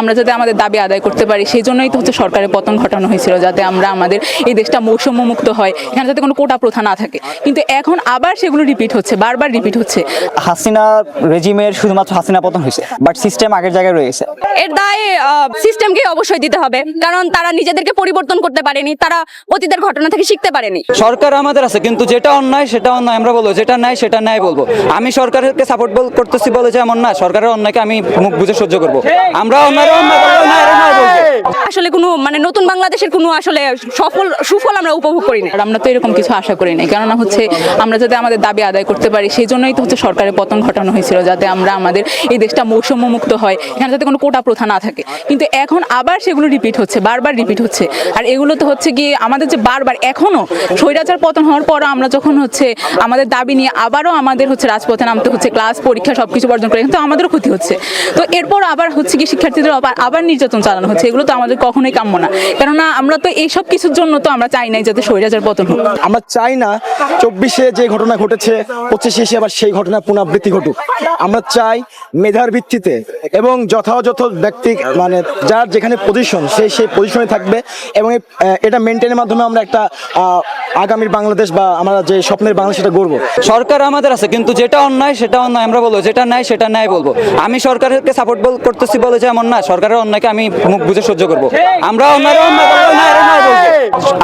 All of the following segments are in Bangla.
আমরা যাতে আমাদের দাবি আদায় করতে পারি সেই জন্যই তো হচ্ছে সরকারের পতন ঘটানো হয়েছিল যাতে আমরা আমাদের এই দেশটা মৌসুম্য মুক্ত হয় এখানে যাতে কোনো কোটা প্রথা না থাকে। কিন্তু এখন আবার সেগুলো রিপিট হচ্ছে বারবার রিপিট হচ্ছে। হাসিনা রেজিমের শুধুমাত্র হাসিনা পতন হয়েছে বাট সিস্টেম আগের জায়গায় রয়েছে এর দায় সিস্টেমকে অবশ্যই দিতে হবে কারণ তারা নিজেদেরকে পরিবর্তন করতে পারেনি তারা অতীতের ঘটনা থেকে শিখতে পারেনি। সরকার আমাদের আছে কিন্তু যেটা অন্যায় সেটা অন্যায় আমরা বলব যেটা ন্যায় সেটা ন্যায় বলব। আমি সরকারকে সাপোর্ট করতেছি বলে যে এমন না সরকারের অন্যায়কে আমি মুখ বুঝে সহ্য করব। আমরা অন্যায় অন্যায় বলব অন্যায়ের অন্যায় বলব আসলে কোনো মানে নতুন বাংলাদেশের কোনো আসলে সফল, সুফল আমরা উপভোগ করি না। আমরা তো এরকম কিছু আশা করি নাই। কেননা হচ্ছে, আমরা যাতে আমাদের দাবি আদায় করতে পারি, সেই জন্যই তো হচ্ছে সরকারের পতন ঘটানো হয়েছিল, যাতে আমরা আমাদের এই দেশটা মৌসুম্য মুক্ত হয়, এখানে যাতে কোনো কোটা প্রথা না থাকে। কিন্তু এখন আবার সেগুলো রিপিট হচ্ছে, বারবার রিপিট হচ্ছে। আর এগুলো তো হচ্ছে গিয়ে আমাদের যে বারবার এখনও স্বৈরাচার পতন হওয়ার পরও আমরা যখন হচ্ছে আমাদের দাবি নিয়ে আবারও আমাদের হচ্ছে রাজপথে নামতে হচ্ছে ক্লাস পরীক্ষা সব কিছু বর্জন করে, কিন্তু আমাদেরও ক্ষতি হচ্ছে। তো এরপর আবার হচ্ছে কি শিক্ষার্থীদের আবার আবার নির্যাতন চালানো হচ্ছে, এগুলো তো আমাদের কখনোই কাম্য না। কেননা আমরা তো এইসব কিছুর জন্য তো আমরা চাই নাই যাতে স্বৈরাচার পতন হোক। আমরা চাই না চব্বিশে যে ঘটনা ঘটেছে, পঁচিশে এসে আবার সেই ঘটনা পুনরাবৃত্তি ঘটুক। আমরা চাই মেধার ভিত্তিতে এবং যথাযথ ব্যক্তি মানে যার যেখানে পজিশন সে সেই পজিশনে থাকবে এবং এটা মেনটেনের মাধ্যমে আমরা একটা আগামীর বাংলাদেশ বা আমরা যে স্বপ্নের বাংলাদেশ সেটা গড়বো। সরকার আমাদের আছে কিন্তু যেটা অন্যায় সেটা অন্যায় আমরা বলব। যেটা ন্যায় সেটা ন্যায় বলব। আমি সরকারকে সাপোর্ট করতেছি বলে যে এমন না সরকারের অন্যায়কে আমি মুখ বুঝে সহ্য করব। আমরা অন্যায় বলব বলব।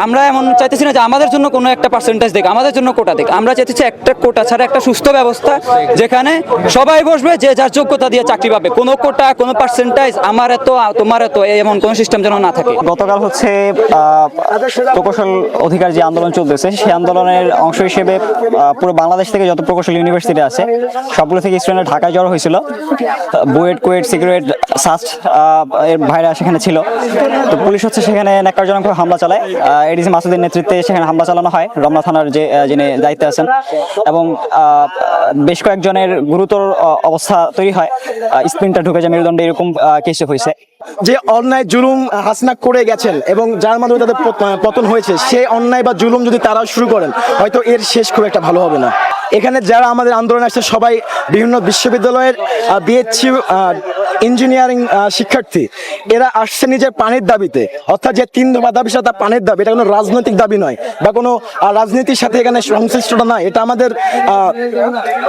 আমরা এমন চাইতেছি না যে আমাদের জন্য কোনো একটা পার্সেন্টেজ দেখ আমাদের জন্য কোটা দেখ আমরা চাইতেছি একটা কোটা ছাড়া একটা সুস্থ ব্যবস্থা যেখানে সবাই বসবে যে যার যোগ্যতা দিয়ে চাকরি পাবে। কোনো কোটা কোনো পার্সেন্টেজ আমার এত তোমার এত এমন কোনো সিস্টেম যেন না থাকে। গতকাল হচ্ছে প্রকৌশল অধিকার যে আন্দোলন চলতেছে, সেই আন্দোলনের অংশ হিসেবে পুরো বাংলাদেশ থেকে যত প্রকৌশল ইউনিভার্সিটি আছে, সবগুলো থেকে স্টুডেন্ট ঢাকায় জড়ো হয়েছিল। বুয়েট, কুয়েট, সিগারেট, সাস্ট এর ভাইরা সেখানে ছিল। তো পুলিশ হচ্ছে সেখানে ন্যাক্কারজনক হামলা চালায়। এডিসি মাসুদের নেতৃত্বে সেখানে হামলা চালানো হয়, রমনা থানার যে যিনি দায়িত্বে আছেন। এবং বেশ কয়েকজনের গুরুতর অবস্থা তৈরি হয়। স্পিনটা ঢুকে যায়, মেরুদণ্ডে এরকম কেসে হয়েছে। যে অন্যায় জুলুম হাসনা করে গেছেন এবং যার মাধ্যমে তাদের পতন হয়েছে, সেই অন্যায় বা জুলুম যদি তারাও শুরু করেন, হয়তো এর শেষ খুব একটা ভালো হবে না। এখানে যারা আমাদের আন্দোলনে আসছে, সবাই বিভিন্ন বিশ্ববিদ্যালয়ের বিএসসি ইঞ্জিনিয়ারিং শিক্ষার্থী। এরা আসছে নিজের পানির দাবিতে। অর্থাৎ যে তিন দফা দাবি, সেটা পানির দাবি। এটা কোনো রাজনৈতিক দাবি নয় বা কোনো রাজনীতির সাথে এখানে সংশ্লিষ্টতা নয় এটা আমাদের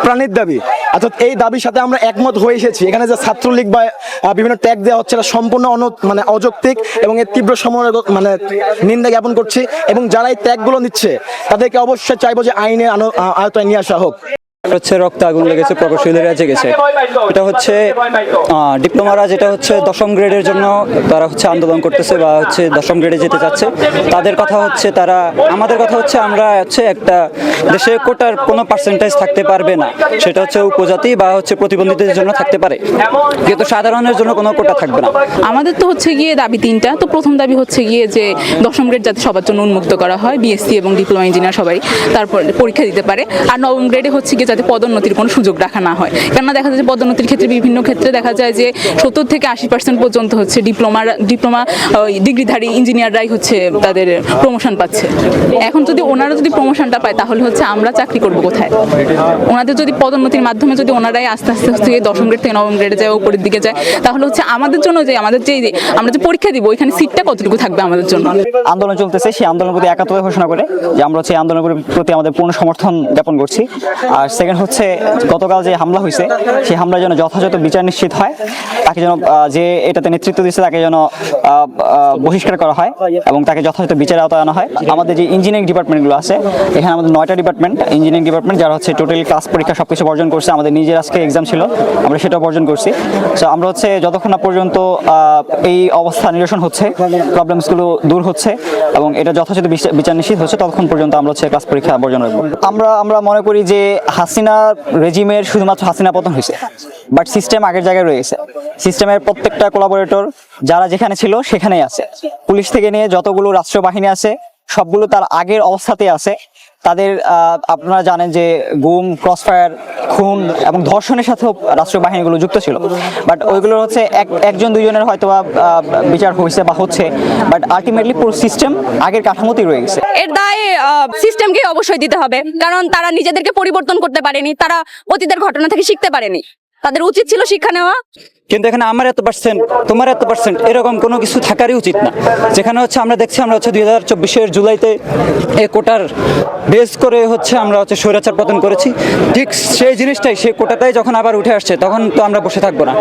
প্রাণীর দাবি। অর্থাৎ এই দাবির সাথে আমরা একমত হয়ে এসেছি। এখানে যে ছাত্রলীগ বা বিভিন্ন ট্যাগ দেওয়া হচ্ছে, এটা সম্পূর্ণ অন মানে অযৌক্তিক এবং এর তীব্র সময় মানে নিন্দা জ্ঞাপন করছি। এবং যারা এই ত্যাগগুলো নিচ্ছে, তাদেরকে অবশ্যই চাইব যে আইনে আয়তায় নিয়ে আসা হোক। হচ্ছে রক্ত আগুন লেগেছে প্রকৌশলীরা জেগেছে। এটা হচ্ছে ডিপ্লোমারা যেটা হচ্ছে দশম গ্রেডের জন্য তারা হচ্ছে আন্দোলন করতেছে বা হচ্ছে দশম গ্রেডে যেতে চাচ্ছে। তাদের কথা হচ্ছে তারা আমাদের কথা হচ্ছে আমরা হচ্ছে একটা দেশে কোটার কোনো পার্সেন্টেজ থাকতে পারবে না। সেটা হচ্ছে উপজাতি বা হচ্ছে প্রতিবন্ধীদের জন্য থাকতে পারে। কিন্তু সাধারণের জন্য কোনো কোটা থাকবে না। আমাদের তো হচ্ছে গিয়ে দাবি তিনটা। তো প্রথম দাবি হচ্ছে গিয়ে যে দশম গ্রেড যাতে সবার জন্য উন্মুক্ত করা হয় বিএসসি এবং ডিপ্লোমা ইঞ্জিনিয়ার সবাই তারপর পরীক্ষা দিতে পারে। আর নবম গ্রেডে হচ্ছে গিয়ে যাতে পদোন্নতির কোনো সুযোগ রাখা না হয়। কেননা দেখা যায় যে পদোন্নতির ক্ষেত্রে বিভিন্ন ক্ষেত্রে দেখা যায় যে সত্তর থেকে আশি পার্সেন্ট পর্যন্ত হচ্ছে ডিপ্লোমার, ডিপ্লোমা ডিগ্রিধারী ইঞ্জিনিয়াররাই হচ্ছে তাদের প্রমোশন পাচ্ছে। এখন যদি ওনারা যদি প্রমোশনটা পায়, তাহলে হচ্ছে আমরা চাকরি করব কোথায়? ওনাদের যদি পদোন্নতির মাধ্যমে যদি ওনারাই আস্তে আস্তে হচ্ছে দশম গ্রেড থেকে নবম গ্রেডে যায়, উপরের দিকে যায়, তাহলে হচ্ছে আমাদের জন্য যে, আমাদের যে আমরা যে পরীক্ষা দিব, ওইখানে সিটটা কতটুকু থাকবে আমাদের জন্য? আন্দোলন চলতেছে, সেই আন্দোলনের প্রতি একাত্মতা ঘোষণা করে যে, আমরা হচ্ছে আন্দোলনের প্রতি আমাদের পূর্ণ সমর্থন জ্ঞাপন করছি। আর সেকেন্ড হচ্ছে গতকাল যে হামলা হয়েছে, সেই হামলার জন্য যথাযথ বিচার নিশ্চিত হয়। তাকে যেন যে এটাতে নেতৃত্ব দিচ্ছে তাকে যেন বহিষ্কার করা হয় এবং তাকে যথাযথ বিচার আওতায় আনা হয়। আমাদের যে ইঞ্জিনিয়ারিং ডিপার্টমেন্টগুলো আছে, এখানে আমাদের নয়টা ডিপার্টমেন্ট ইঞ্জিনিয়ারিং ডিপার্টমেন্ট যারা হচ্ছে টোটালি ক্লাস পরীক্ষা সব কিছু বর্জন করছে, আমাদের নিজের আজকে এক্সাম ছিল, আমরা সেটাও বর্জন করছি। তো আমরা হচ্ছে যতক্ষণ না পর্যন্ত এই অবস্থা নিরসন হচ্ছে প্রবলেমসগুলো দূর হচ্ছে এবং এটা যথাযথ বিচা- বিচার নিশ্চিত হচ্ছে, ততক্ষণ পর্যন্ত আমরা হচ্ছে ক্লাস পরীক্ষা বর্জন রাখব আমরা আমরা মনে করি যে হাসিনা রেজিমের শুধুমাত্র হাসিনা পতন হয়েছে। বাট সিস্টেম আগের জায়গায় রয়েছে সিস্টেমের প্রত্যেকটা কোলাবোরেটর যারা যেখানে ছিল, সেখানেই আছে। পুলিশ থেকে নিয়ে যতগুলো রাষ্ট্রবাহিনী আছে সবগুলো তার আগের অবস্থাতে আছে। তাদের আপনারা জানেন যে গুম ক্রসফায়ার খুন এবং ধর্ষণের সাথেও রাষ্ট্রীয় বাহিনীগুলো যুক্ত ছিল। বাট ওইগুলো হচ্ছে এক, একজন দুইজনের হয়তো বিচার হয়েছে বা হচ্ছে। বাট আলটিমেটলি পুরো সিস্টেম আগের কাঠামোতেই রয়ে গেছে। এর দায় সিস্টেমকে অবশ্যই দিতে হবে। কারণ তারা নিজেদেরকে পরিবর্তন করতে পারেনি, তারা অতীতের ঘটনা থেকে শিখতে পারেনি। তাদের উচিত ছিল শিক্ষা নেওয়া। কিন্তু এখানে আমার এত পার্সেন্ট তোমার এত পার্সেন্ট এরকম কোনো কিছু থাকারই উচিত না। যেখানে হচ্ছে আমরা দেখছি, আমরা হচ্ছে দুই হাজার চব্বিশের জুলাইতে এ কোটার বেস করে হচ্ছে আমরা হচ্ছে স্বৈরাচার পতন করেছি। ঠিক সেই জিনিসটাই, সেই কোটাটাই যখন আবার উঠে আসছে, তখন তো আমরা বসে থাকব না।